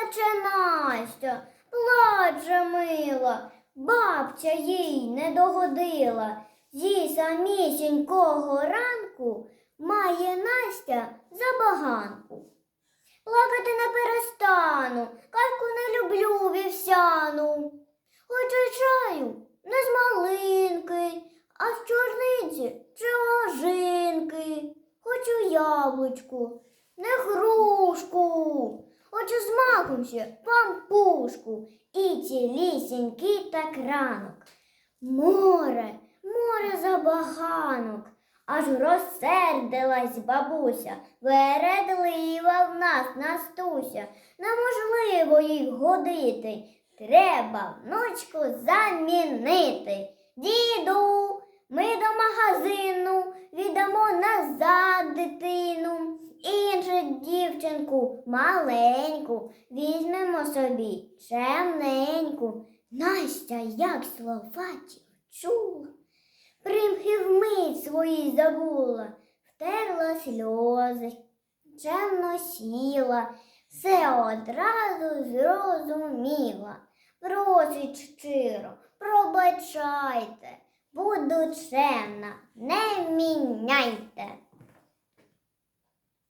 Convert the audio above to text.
Плаче Настя, плаче мила, бабця їй не догодила. Зі самісінького ранку має Настя забаганку. Плакати не перестану, казку не люблю вівсяну. Хочу чаю не з малинки, а з чорниці чи ожинки. Хочу яблучку, не грушку. Хочу з ще пампушку і цілісінький так ранок. Море, море забаганок, аж розсердилась бабуся, вередлива в нас Настуся, неможливо їх годити. Треба внучку замінити. Діду, ми до магазину віддамо назад дитину. Іншу дівчинку маленьку візьмемо собі чемненьку. Настя, як словаті чула, примхи вмить свої забула, втерла сльози, чемно сіла, все одразу зрозуміла. Просить щиро, пробачайте, буду чемна, не міняйте.